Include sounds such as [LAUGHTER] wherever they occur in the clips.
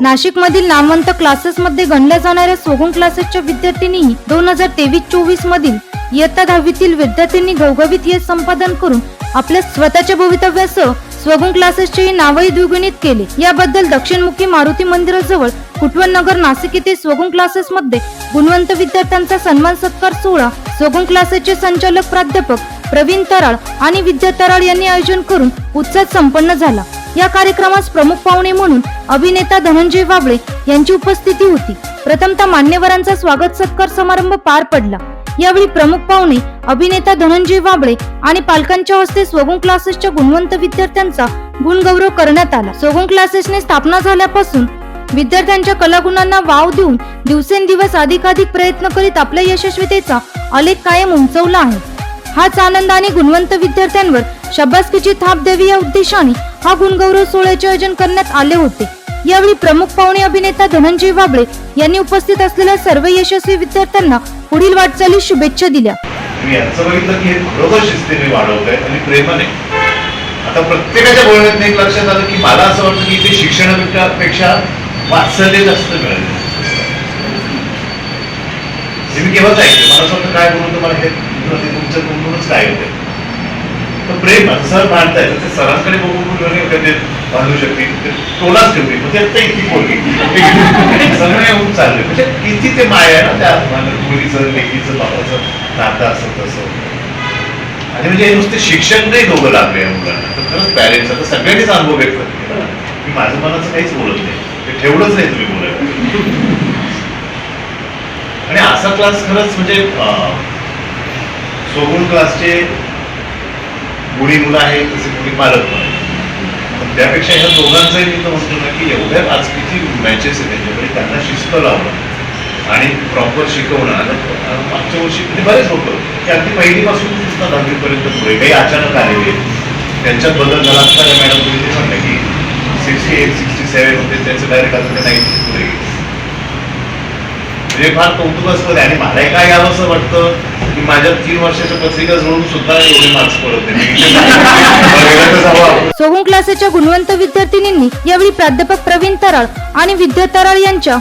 नाशिक मधील नामवंत क्लासेस मध्ये गणल्या जाणाऱ्या सोगुण क्लासेसच्या विद्यार्थिनीही दोन हजार तेवीस चोवीस मधील इयत्ता दहावीतील विद्यार्थ्यांनी घवघवीत यश संपादन करून आपल्या स्वतःच्या भवितव्यासह स्वगुण क्लासेसचेही नावही द्विगुणित केले. याबद्दल दक्षिणमुखी मारुती मंदिराजवळ कुटवन नगर नाशिक येथे स्वगुण क्लासेस मध्ये गुणवंत विद्यार्थ्यांचा सन्मान सत्कार सोहळा स्वगुण क्लासेसचे संचालक प्राध्यापक प्रवीण तराळ आणि विद्या तराळ यांनी आयोजन करून उत्साह संपन्न झाला. या कार्यक्रमास प्रमुख पाहुणे म्हणून अभिनेता धनंजय वाबळे यांची उपस्थिती होती. प्रथमतः मान्यवरांचा स्वागत सत्कार समारंभ पार पडला. यावेळी प्रमुख पाहुणे अभिनेता धनंजय वाबळे आणि पालकांच्या हस्ते स्वगुण क्लासेसच्या गुणवंत विद्यार्थ्यांचा गुणगौरव करण्यात आला. स्वगुण क्लासेसने स्थापना झाल्यापासून विद्यार्थ्यांच्या कलागुणांना वाव देऊन दिवसेंदिवस अधिकाधिक प्रयत्न करीत आपल्या यशस्वीतेचा आलेख कायम उंचवला आहे. हाच आनंद आणि गुणवंत विद्यार्थ्यांवर शबासकीची थाप द्यावी या उद्देशाने हा गुणगौरव सोहळ्याचे आयोजन करण्यात आले होते. यावेळी प्रमुख पाहुणे अभिनेता धनंजय वाबळे यांनी उपस्थित असलेल्या सर्व यशस्वी विद्यार्थ्यांना पुढील वाटचाली शुभेच्छा दिल्या. मी यांचं बघितलं की हे खरोखर शिस्तीने वाढवत आहे आणि प्रेमाने. आता प्रत्येकाच्या बोलण्यात एक लक्षात आलं की मला असं वाटतं की इथे शिक्षणापेक्षा वात्सल्य जास्त मिळेल. मी केव्हाच ऐकलं मला असं वाटतं काय बोलू तुम्हाला हे ते तुमचं बोलूनच काय होते प्रेम सर मांडता येतं ते सरांकडे बघून कधी बांधू शकते. टोलाच ठेवली म्हणजे आता इतकी बोलली [LAUGHS] सगळं येऊन चालले म्हणजे किती ते माय आहे ना त्या माझ्या मुलीचं लेकीचं बापाचं नातं असं तसं. आणि म्हणजे हे नुसते शिक्षण नाही दोघं लागले या मुलांना. तर खरंच पॅरेंट्स आता सगळ्यांनीच अनुभव व्यक्त केला. की माझं मनाचं काहीच बोलत नाही. ते ठेवलंच नाही तुम्ही बोलायला. आणि असा क्लास खरंच म्हणजे सोगुण क्लासचे गुणी मुलं आहे तसे गुणी पालक पण पण त्यापेक्षा ह्या दोघांचंही मी तर म्हणतो ना की एवढ्या आज किती मॅचेस आहेत त्यांच्याकडे त्यांना शिस्त लावणं आणि प्रॉपर शिकवणं आता मागच्या वर्षी म्हणजे बरेच होतं की अगदी पहिलीपासून सुद्धा दहावीपर्यंत पुढे काही अचानक आलेले त्यांच्यात बदल झाला. असता मॅडम तुम्ही ते म्हणलं की सिक्स्टी एट सिक्स्टी सेवन होते त्यांचं डायरेक्ट आता ते नाईन्टी पुढे म्हणजे फार कौतुकास्पद आहे आणि मला काय यावं असं वाटतं की माझ्या तीन वर्षाच्या पत्रिका जोडून सुद्धा एवढे मार्क्स पडत. सोगुण क्लासेसच्या गुणवंत विद्यार्थिनींनी यावेळी प्राध्यापक प्रवीण तराळ आणि विद्या तराळ यांच्या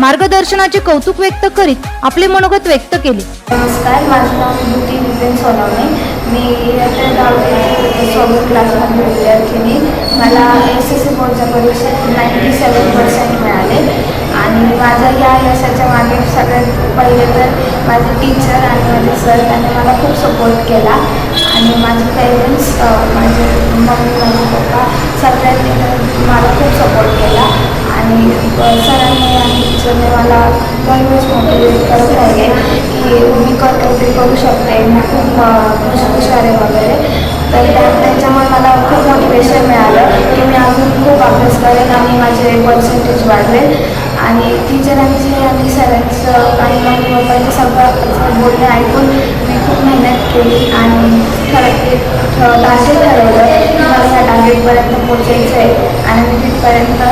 मार्गदर्शनाचे कौतुक व्यक्त करीत आपले मनोगत व्यक्त केले. नमस्कार माझं नाव विभूती विपिन सोनवणे. मी इयत्ता दहावी सोबत क्लासमधली विद्यार्थिनी. मला एस एस सी बोर्डच्या परीक्षेत नाईंटी सेवन पर्सेंट मिळाले. आणि माझं या यशाच्या मागे सगळ्यात पहिले तर माझे टीचर आणि माझे सर त्यांनी मला खूप सपोर्ट केला. आणि माझे पेरेंट्स माझे मम्मी माझे पप्पा सगळ्यांनी मला खूप सपोर्ट केला. आणि सरांनी आणि टीचरने मला दरवेळेस मोटिवेट करत राहिले की मी कर काहीतरी करू शकते मी खूप हुशार आहे वगैरे. तर त्या- त्यांच्यामुळे मला खूप मोटिवेशन मिळालं की मी अजून खूप अभ्यास करेन आणि माझे पर्सेंटेज वाढवेल आणि टीचरांचे आणि सरांचं आणि मम्मी पप्पांचं सगळं बोलणं ऐकून मी खूप मेहनत केली आणि टार्गेट ठरवलं की मला ह्या टार्गेटपर्यंत पोचायचं आहे. आणि मी तिथपर्यंत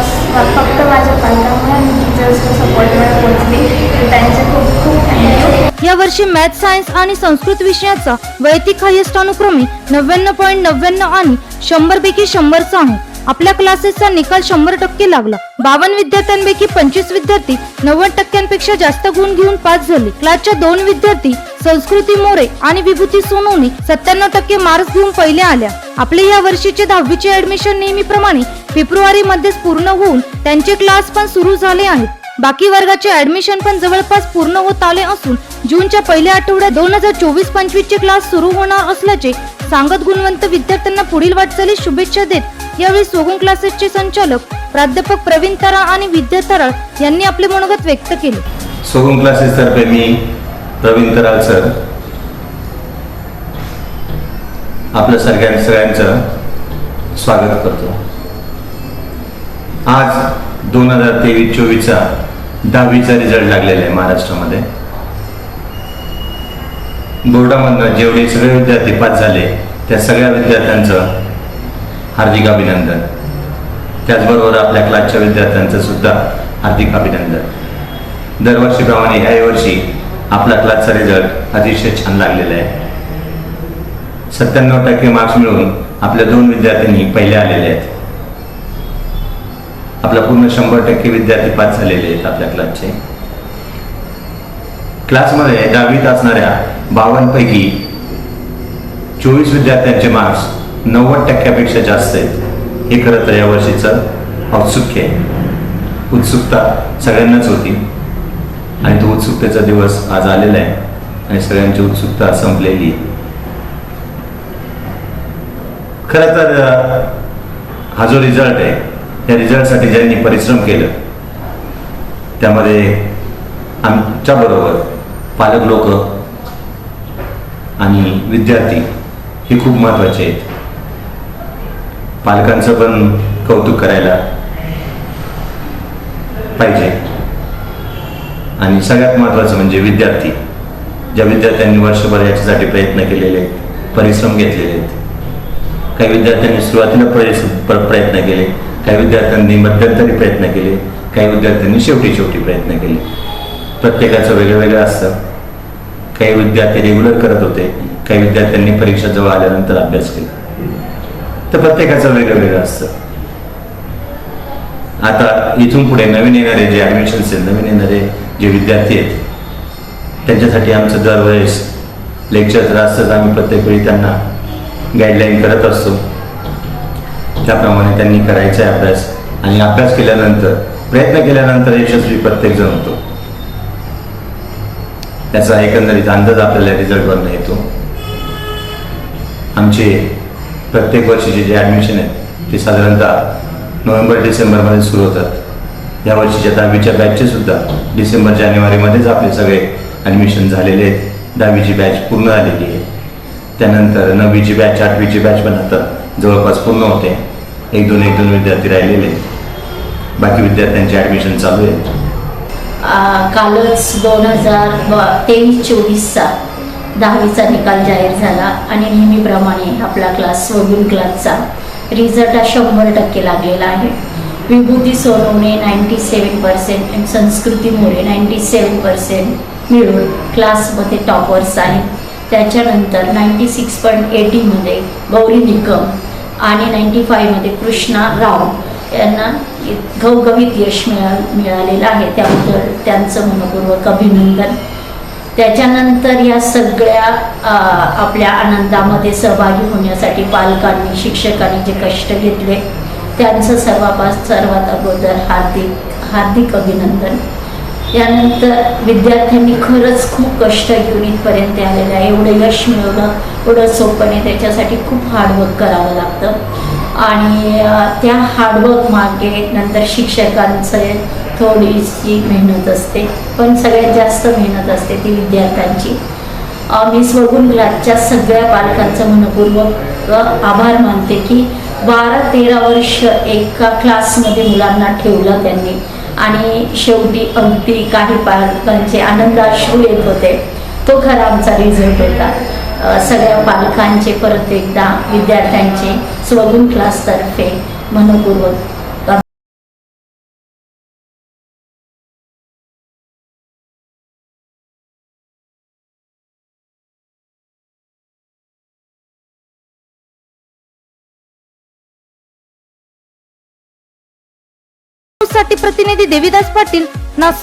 फक्त माझ्या पालकामुळे आणि टीचर्सच्या सपोर्टमुळे पोचली त्यांचे खूप खूप थँक्यू या वर्षी मॅथ सायन्स आणि संस्कृत विषयाचा वैयक्तिक हायस्ट अनुक्रमे नव्याण्णव पॉईंट नव्याण्णव आणि शंभर पैकी शंभरचा आहे. आपल्या क्लासेसचा निकाल शंभर टक्के लागला. बावन्न विद्यार्थ्यांपैकी पंचवीस विद्यार्थी नव्वद टक्क्यांपेक्षा जास्त गुण घेऊन पास झाले. क्लासच्या दोन विद्यार्थी संस्कृती मोरे आणि विभूती सोनूनी सत्त्याण्णव टक्के मार्क्स घेऊन पहिले आल्या. आपले या वर्षीचे दहावीचे ऍडमिशन नेहमीप्रमाणे फेब्रुवारी मध्येच पूर्ण होऊन त्यांचे क्लास पण सुरू झाले आहेत. बाकी वर्गाचे ऍडमिशन पण जवळपास पूर्ण होत आले असून जूनच्या पहिल्या आठवड्यात दोन हजार चोवीस पंचवीस चे क्लास सुरू होणार असल्याचे सांगत गुणवंत विद्यार्थ्यांना पुढील वाटचालीस शुभेच्छा देत यावेळी सोगुण क्लासेसचे संचालक प्राध्यापक प्रवीण तराळ आणि विद्या तराळ यांनी आपले मनोगत व्यक्त केले. सोगुण क्लासेस तर्फे मी प्रवीण तराल सर आपल्या सगळ्या सगळ्यांचं स्वागत करतो. आज दोन हजार तेवीस चोवीसचा दहावीचा रिझल्ट लागलेला आहे महाराष्ट्रामध्ये. बोर्डामधनं जेवढे सगळे विद्यार्थी पास झाले त्या सगळ्या विद्यार्थ्यांचं हार्दिक अभिनंदन. त्याचबरोबर आपल्या क्लासच्या विद्यार्थ्यांचं सुद्धा हार्दिक अभिनंदन. दरवर्षीप्रमाणे ह्या वर्षी आपला क्लासचा रिझल्ट अतिशय छान लागलेला आहे. सत्त्याण्णव टक्के मार्क्स मिळून आपल्या दोन विद्यार्थ्यांनी पहिले आलेले आहेत. आपला पूर्ण शंभर टक्के विद्यार्थी पास झालेले आहेत आपल्या क्लासचे. क्लासमध्ये दहावीत असणाऱ्या बावन्नपैकी चोवीस विद्यार्थ्यांचे मार्क्स नव्वद टक्क्यापेक्षा जास्त आहेत. हे खरं तर या वर्षीचं औत्सुक्य आहे. उत्सुकता सगळ्यांनाच होती. आणि तो उत्सुकतेचा दिवस आज आलेला आहे. आणि सगळ्यांची उत्सुकता संपलेली आहे. खरं तर हा जो रिझल्ट आहे त्या रिझल्टसाठी ज्यांनी परिश्रम केलं त्यामध्ये आमच्याबरोबर पालक लोक आणि विद्यार्थी हे खूप महत्त्वाचे आहेत. पालकांचं पण कौतुक करायला पाहिजे. आणि सगळ्यात महत्वाचं म्हणजे विद्यार्थी. ज्या विद्यार्थ्यांनी वर्षभर याच्यासाठी प्रयत्न केलेले आहेत परिश्रम घेतलेले आहेत. काही विद्यार्थ्यांनी सुरुवातीला प्रयत्न केले काही विद्यार्थ्यांनी मध्यंतरी प्रयत्न केले काही विद्यार्थ्यांनी शेवटी शेवटी प्रयत्न केले. प्रत्येकाचं वेगळं वेगळं असतं. काही विद्यार्थी रेग्युलर करत होते काही विद्यार्थ्यांनी परीक्षा जवळ आल्यानंतर अभ्यास केला. तर प्रत्येकाचं वेगळं वेगळं असतं. आता इथून पुढे नवीन येणारे जे ॲडमिशन्स आहेत नवीन येणारे जे विद्यार्थी आहेत त्यांच्यासाठी आमचं दरवेळेस लेक्चर तर असतंच. आम्ही प्रत्येक वेळी त्यांना गाईडलाईन करत असतो. त्याप्रमाणे त्यांनी करायचा आहे अभ्यास आणि अभ्यास केल्यानंतर प्रयत्न केल्यानंतर यशस्वी प्रत्येक जण होतो. त्याचा एकंदरीत अंदाज आपल्याला रिझल्टवरनं येतो. आमचे प्रत्येक वर्षीचे जे ॲडमिशन आहेत ते साधारणतः नोव्हेंबर डिसेंबरमध्ये सुरू होतात. या वर्षीच्या दहावीच्या बॅचचे सुद्धा डिसेंबर जानेवारीमध्येच आपले सगळे ॲडमिशन झालेले आहेत. दहावीची बॅच पूर्ण झालेली आहे. त्यानंतर नववीची बॅच आठवीची बॅच पण आता जवळपास पूर्ण होते. एक दोन एक दोन विद्यार्थी राहिलेले आहेत. बाकी विद्यार्थ्यांचे ॲडमिशन चालू आहे कालच दोन हजार तेवीस चोवीसचा दहावीचा निकाल जाहीर झाला आणि नेहमीप्रमाणे आपला क्लास सोडून क्लासचा रिझल्ट हा शंभर टक्के लागलेला आहे. Vibhuti Sonawane ninety seven percent आणि Sanskruti More ninety seven percent मिळून क्लासमध्ये टॉपर्स आहेत. त्याच्यानंतर नाईंटी सिक्स पॉईंट एटीमध्ये गौरी निकम आणि नाईंटी फाईव्हमध्ये कृष्णा राव यांना घवघवीत यश मिळा मिळालेलं आहे. त्याबद्दल त्यांचं मनपूर्वक अभिनंदन. त्याच्यानंतर या सगळ्या आपल्या आनंदामध्ये सहभागी होण्यासाठी पालकांनी शिक्षकांनी जे कष्ट घेतले त्यांचं सर्वापास सर्वात अगोदर हार्दिक हार्दिक अभिनंदन. यानंतर विद्यार्थ्यांनी खरंच खूप कष्ट घेऊन इथपर्यंत आलेलं आहे. एवढं यश मिळवणं एवढं सोपंने त्याच्यासाठी खूप हार्डवर्क करावं लागतं. आणि त्या हार्डवर्क मागे नंतर शिक्षकांचे थोडीशी मेहनत असते. पण सगळ्यात जास्त मेहनत असते ती विद्यार्थ्यांची. मी स्वगुण क्लासच्या सगळ्या पालकांचं मनपूर्वक आभार मानते की बारा तेरा वर्ष एका क्लासमध्ये मुलांना ठेवलं त्यांनी. आणि शेवटी अगदी काही पालकांचे आनंदाश्रू येत होते. तो खरा आमचा रिझल्ट होता सगळ्या पालकांचे परत एकदा विद्यार्थ्यांचे स्वगुण क्लासतर्फे मनपूर्वक प्रतिनिधी देविदास पाटील नाशिक